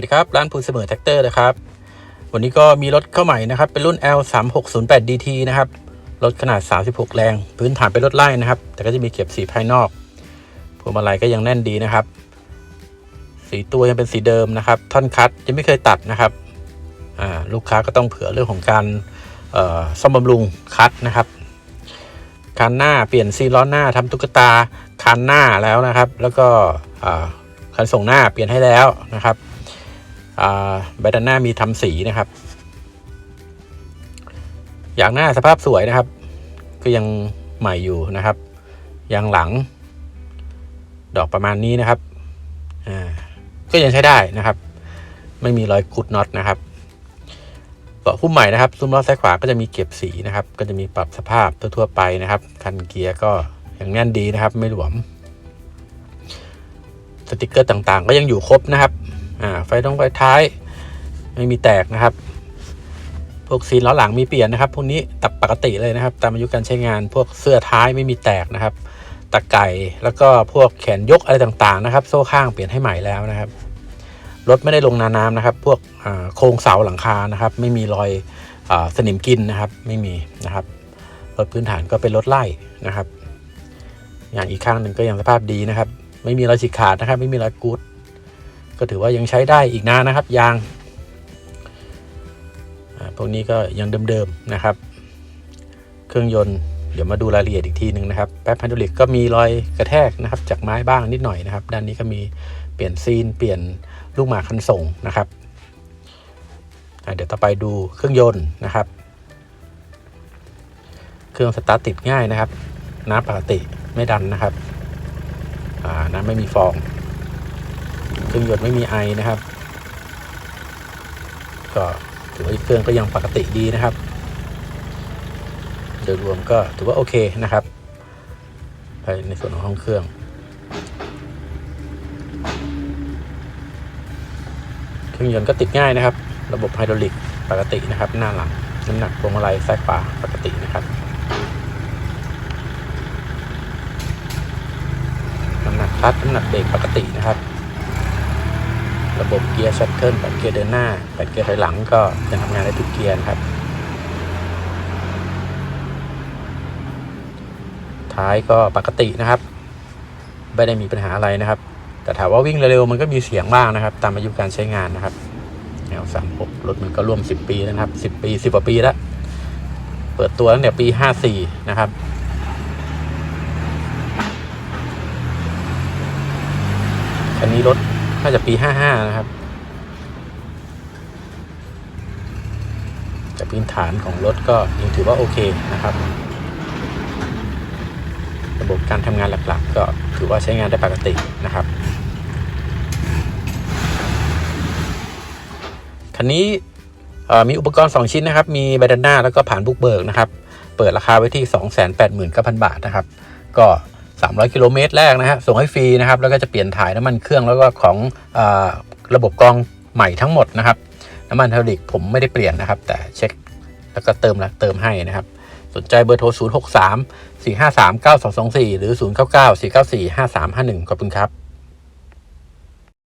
วัสดีครับ ร้านภูเสมอแท็กเตอร์นะครับ วันนี้ก็มีรถเข้าใหม่นะครับ เป็นรุ่น L 3 6 0 8 DT นะครับ รถขนาด 36 แรง พื้นฐานเป็นรถไล่นะครับ แต่ก็จะมีเก็บสีภายนอกพวงมาลัยก็ยังแน่นดีนะครับ สีตัวยังเป็นสีเดิมนะครับ ท่อนคัดยังไม่เคยตัดนะครับลูกค้าก็ต้องเผื่อเรื่องของการซ่อมบำรุงคัดนะครับคันหน้าเปลี่ยนซีล้อหน้าทำตุ๊กตาคันหน้าแล้วนะครับ แล้วก็คันส่งหน้าเปลี่ยนให้แล้วนะครับ ใบด้านหน้ามีทำสีนะครับ อย่างหน้าสภาพสวยนะครับ ก็ยังใหม่อยู่นะครับ อย่างหลัง ดอกประมาณนี้นะครับก็ยังใช้ได้นะครับ ไม่มีรอยขุดน็อตนะครับเบาะคู่ใหม่นะครับซุ้มล้อซ้ายขวาก็จะมีเก็บสีนะครับ ก็จะมีปรับสภาพทั่วๆไปนะครับคันเกียร์ก็ยังแน่นดีนะครับ ไม่หลวม สติกเกอร์ต่างๆ ก็ยังอยู่ครบนะครับ อ่าไฟต้องไฟท้าย ไม่มีแตกนะครับ พวกซีนล้อหลังมีเปลี่ยนนะครับ พวกนี้ตับปกติเลยนะครับ ตามอายุการใช้งานพวกเสื้อท้ายไม่มีแตกนะครับตะไก่แล้วก็พวกแขนยกอะไรต่างๆนะครับ โซ่ข้างเปลี่ยนให้ใหม่แล้วนะครับรถไม่ได้ลงนาน้ำนะครับ พวกโครงเสาหลังคานะครับ ไม่มีรอยอสนิมกินนะครับ ไม่มีนะครับรถพื้นฐานก็เป็นรถไล่นะครับ อย่างอีกข้างหนึ่งก็ยังสภาพดีนะครับ ไม่มีรอยฉีกขาดนะครับ ไม่มีรอยกูด ก็ถือว่ายังใช้ได้อีกนานนะครับ ยางพวกนี้ก็ยังเดิมๆนะครับ เครื่องยนต์เดี๋ยวมาดูรายละเอียดอีกทีหนึ่งนะครับแป๊บไฮดรอลิกก็มีรอยกระแทกนะครับ จากไม้บ้างนิดหน่อยนะครับ ด้านนี้ก็มีเปลี่ยนซีน เปลี่ยนลูกหมากคันส่งนะครับเดี๋ยวต่อไปดูเครื่องยนต์นะครับ เครื่องสตาร์ทติดง่ายนะครับ น้ำปกติไม่ดันนะครับน้ำไม่มีฟอง เครื่องยนต์ไม่มีไอนะครับ ก็ถือว่าเครื่องก็ยังปกติดีนะครับ โดยรวมก็ถือว่าโอเคนะครับภายในส่วนของห้องเครื่องเครื่องยนต์ก็ติดง่ายนะครับ ระบบไฮดรอลิกปกตินะครับ หน้าหลังน้ำหนักพวงมาลัยซ้ายขวาปกตินะครับน้ำหนักคลัตช์น้ำหนักเบรกปกตินะครับ ระบบเกียร์ชัตเทิลแปดเกียร์เดินหน้าแปดเกียร์ถอยหลังก็ยังทำงานได้ทุกเกียร์ครับ ท้ายก็ปกตินะครับไม่ได้มีปัญหาอะไรนะครับ แต่ถามว่าวิ่งเร็วๆมันก็มีเสียงบ้างนะครับ ตามอายุการใช้งานนะครับแนวสามหกรถมันก็ร่วมสิบปีแล้วนะครับสิบปีสิบกว่าปีแล้ว เปิดตัวตั้งแต่ปีห้าสี่นะครับคันนี้รถ น่าจะปีห้าห้านะครับแต่พื้นฐานของรถก็ยังถือว่าโอเคนะครับ ระบบการทำงานหลักๆ ก็ถือว่าใช้งานได้ปกตินะครับคันนี้มีอุปกรณ์ 2 ชิ้นนะครับ มีใบดันหน้าแล้วก็ผ่านบุกเบิกนะครับ เปิดราคาไว้ที่ 289,000 บาทนะครับ ก็ 300 กิโลเมตรแรกนะฮะส่งให้ฟรีนะครับ แล้วก็จะเปลี่ยนถ่ายน้ำมันเครื่องแล้วก็ของอระบบกรองใหม่ทั้งหมดนะครับ น้ำมันไฮดริกผมไม่ได้เปลี่ยนนะครับ แต่เช็คแล้วก็เติมละเติมให้นะครับ สนใจเบอร์โทร 0 6 3 4 5 3 9 2 2 4 หรือ 0 9 9 4 9 4 5 3 5 1 ขอบคุณครับ